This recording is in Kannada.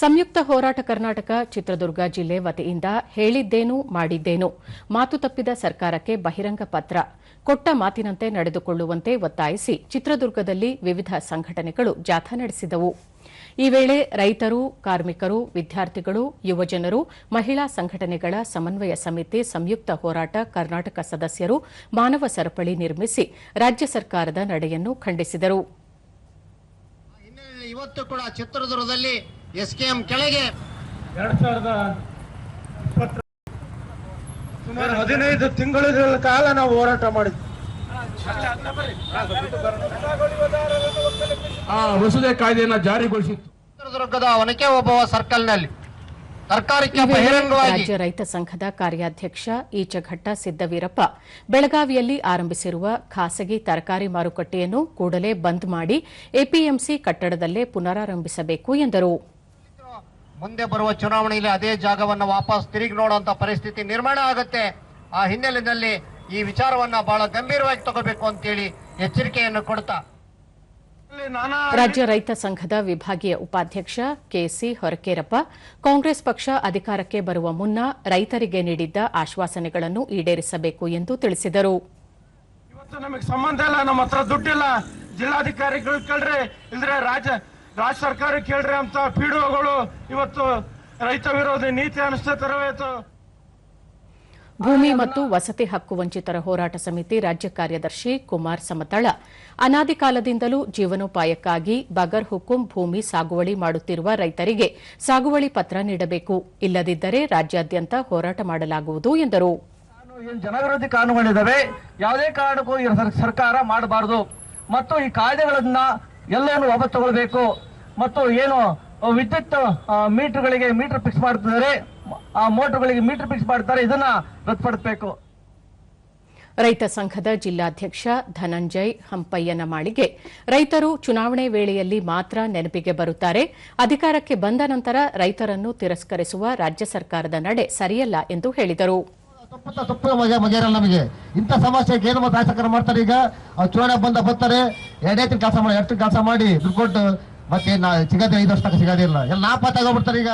ಸಂಯುಕ್ತ ಹೋರಾಟ ಕರ್ನಾಟಕ ಚಿತ್ರದುರ್ಗ ಜಿಲ್ಲೆ ವತಿಯಿಂದ ಹೇಳಿದ್ದೇನು ಮಾಡಿದ್ದೇನು? ಮಾತು ತಪ್ಪಿದ ಸರ್ಕಾರಕ್ಕೆ ಬಹಿರಂಗ ಪತ್ರ. ಕೊಟ್ಟ ಮಾತಿನಂತೆ ನಡೆದುಕೊಳ್ಳುವಂತೆ ಒತ್ತಾಯಿಸಿ ಚಿತ್ರದುರ್ಗದಲ್ಲಿ ವಿವಿಧ ಸಂಘಟನೆಗಳು ಜಾಥಾ ನಡೆಸಿದವು. ಈ ವೇಳೆ ರೈತರು, ಕಾರ್ಮಿಕರು, ವಿದ್ಯಾರ್ಥಿಗಳು, ಯುವಜನರು, ಮಹಿಳಾ ಸಂಘಟನೆಗಳ ಸಮನ್ವಯ ಸಮಿತಿ ಸಂಯುಕ್ತ ಹೋರಾಟ ಕರ್ನಾಟಕ ಸದಸ್ಯರು ಮಾನವ ಸರಪಳಿ ನಿರ್ಮಿಸಿ ರಾಜ್ಯ ಸರ್ಕಾರದ ನಡೆಯನ್ನು ಖಂಡಿಸಿದರು. ಎಸ್ ಕೆ ಎಂ ಕೆಳಗೆ. ಎರಡ್ ಸಾವಿರದ ಇಪ್ಪತ್ತರ ಸುಮಾರು ಹದಿನೈದು ತಿಂಗಳ ಕಾಲ ನಾವು ಹೋರಾಟ ಮಾಡಿದ್ವಿ. ಆ ಹೊಸದೇ ಕಾಯ್ದೆಯನ್ನ ಜಾರಿಗೊಳಿಸಿತ್ತು. ಚಿತ್ರದುರ್ಗದ ಒನಕೆ ಒಬ್ಬವ ಸರ್ಕಲ್ನಲ್ಲಿ ಸರ್ಕಾರಕ್ಕೆ ಈ ಬಹಿರಂಗವಾಗಿ ರಾಜ್ಯ ರೈತ ಸಂಘದ ಕಾರ್ಯಾಧ್ಯಕ್ಷ ಈಚಘಟ್ಟ ಸಿದ್ದವೀರಪ್ಪ ಬೆಳಗಾವಿಯಲ್ಲಿ ಆರಂಭಿಸಿರುವ ಖಾಸಗಿ ತರಕಾರಿ ಮಾರುಕಟ್ಟೆಯನ್ನು ಕೂಡಲೇ ಬಂದ್ ಮಾಡಿ ಎಪಿಎಂಸಿ ಕಟ್ಟಡದಲ್ಲೇ ಪುನರಾರಂಭಿಸಬೇಕು ಎಂದರು. ಮುಂದೆ ಬರುವ ಚುನಾವಣೆಯಲ್ಲಿ ಅದೇ ಜಾಗವನ್ನು ವಾಪಸ್ ತಿರುಗಿ ನೋಡುವಂತ ಪರಿಸ್ಥಿತಿ ನಿರ್ಮಾಣ ಆಗುತ್ತೆ. ಆ ಹಿನ್ನೆಲೆಯಲ್ಲಿ ಈ ವಿಚಾರವನ್ನ ಬಹಳ ಗಂಭೀರವಾಗಿ ತಗೋಬೇಕು ಅಂತೇಳಿ ಎಚ್ಚರಿಕೆಯನ್ನು ಕೊಡ್ತಾ. ರಾಜ್ಯ ರೈತ ಸಂಘದ ವಿಭಾಗೀಯ ಉಪಾಧ್ಯಕ್ಷ ಕೆಸಿ ಹೊರಕೇರಪ್ಪ ಕಾಂಗ್ರೆಸ್ ಪಕ್ಷ ಅಧಿಕಾರಕ್ಕೆ ಬರುವ ಮುನ್ನ ರೈತರಿಗೆ ನೀಡಿದ್ದ ಆಶ್ವಾಸನೆಗಳನ್ನು ಈಡೇರಿಸಬೇಕು ಎಂದು ತಿಳಿಸಿದರು. ಇವತ್ತು ನಮಗೆ ಸಂಬಂಧ ಇಲ್ಲ ನಮ್ಮ ಹತ್ರ ದುಡ್ಡಿಲ್ಲ. ಜಿಲ್ಲಾಧಿಕಾರಿಗಳು ಕೇಳ್ರಿ ಇಲ್ದ್ರೆ ರಾಜ್ಯ ರಾಜ್ಯ ಸರ್ಕಾರ ಕೇಳ್ರಿ ಅಂತ ಪಿಡಿಒಗಳು ಇವತ್ತು ರೈತ ವಿರೋಧಿ ನೀತಿ ಅನುಷ್ಠಿತರವಾಯಿತು ಭೂಮಿ ಮತ್ತು ವಸತಿ ಹಕ್ಕು ವಂಚಿತರ ಹೋರಾಟ ಸಮಿತಿ ರಾಜ್ಯ ಕಾರ್ಯದರ್ಶಿ ಕುಮಾರ್ ಸಮತಳ ಅನಾದಿ ಕಾಲದಿಂದಲೂ ಜೀವನೋಪಾಯಕ್ಕಾಗಿ ಬಗರ್ ಹುಕುಂ ಭೂಮಿ ಸಾಗುವಳಿ ಮಾಡುತ್ತಿರುವ ರೈತರಿಗೆ ಸಾಗುವಳಿ ಪತ್ರ ನೀಡಬೇಕು. ಇಲ್ಲದಿದ್ದರೆ ರಾಜ್ಯಾದ್ಯಂತ ಹೋರಾಟ ಮಾಡಲಾಗುವುದು ಎಂದರು. ಜನವಿರೋಧಿ ಕಾನೂನುಗಳಿದ್ದಾವೆ ಯಾವುದೇ ಕಾರಣಕ್ಕೂ ಸರ್ಕಾರ ಮಾಡಬಾರದು. ಮತ್ತು ಈ ಕಾಯ್ದೆಗಳನ್ನ ಎಲ್ಲೇನು ವಾಪಸ್ ತಗೊಳ್ಬೇಕು. ಮತ್ತು ಏನು, ವಿದ್ಯುತ್ ಮೀಟರ್ ಮೀಟರ್ಗಳಿಗೆ ಮೀಟರ್ ಫಿಕ್ಸ್ ಮಾಡ್ತಿದ್ದಾರೆ. ಆ, ಮೋಟರ್ಗಳಿಗೆ ಮೀಟರ್ ಫಿಕ್ಸ್ ಮಾಡ್ತಾರೆ. ಇದನ್ನ ರದ್ದುಪಡಿಸಬೇಕು. ರೈತ ಸಂಘದ ಜಿಲ್ಲಾಧ್ಯಕ್ಷ ಧನಂಜಯ್ ಹಂಪಯ್ಯನ ಮಾಳಿಗೆ ರೈತರು ಚುನಾವಣೆ ವೇಳೆಯಲ್ಲಿ ಮಾತ್ರ ನೆನಪಿಗೆ ಬರುತ್ತಾರೆ. ಅಧಿಕಾರಕ್ಕೆ ಬಂದ ನಂತರ ರೈತರನ್ನು ತಿರಸ್ಕರಿಸುವ ರಾಜ್ಯ ಸರ್ಕಾರದ ನಡೆ ಸರಿಯಲ್ಲ ಎಂದು ಹೇಳಿದರು. ತಪ್ಪುತ್ತ ತಪ್ಪು ಮಜಾ ನಮಗೆ. ಇಂಥ ಸಮಸ್ಯೆಗೆ ಏನು ಮತ್ತೆ ರಾಜಕಾರಣ ಮಾಡ್ತಾರೆ ಈಗ. ಅವ್ರು ಚುನಾವಣೆ ಬಂದ ಬರ್ತಾರೆ ಎರಡೇ ಕೆಲಸ ಮಾಡಿ ಎರಡು ಕೆಲಸ ಮಾಡಿ ದುಡ್ಡು ಕೊಟ್ಟು ಮತ್ತೆ ನಾ ಸಿಗದೆ ಐದು ವರ್ಷ ತನಕ ಸಿಗೋದಿಲ್ಲ ಎಲ್ಲ ನಾಪತ್ತಾಗೋಗ್ಬಿಡ್ತಾರೆ ಈಗ.